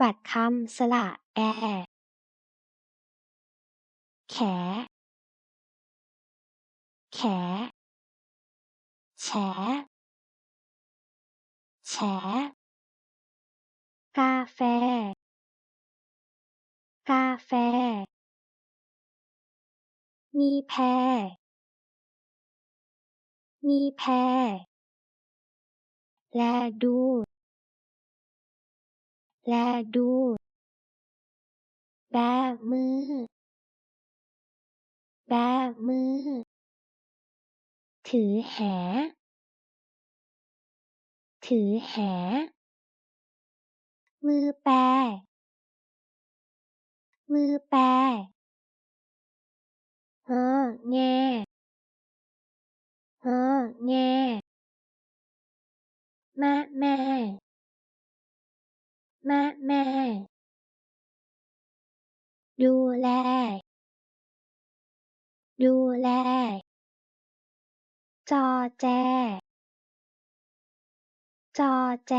บัดคำสระแอ แข แข แฉ แฉ กาแฟ กาแฟ มีแพมีแพและดู แลดู แบมือ แบมือ ถือแห ถือแห มือแปร มือแปรงอแงงอแงมะแม่ มะแม่ ดูแล ดูแล จอแจ จอแจ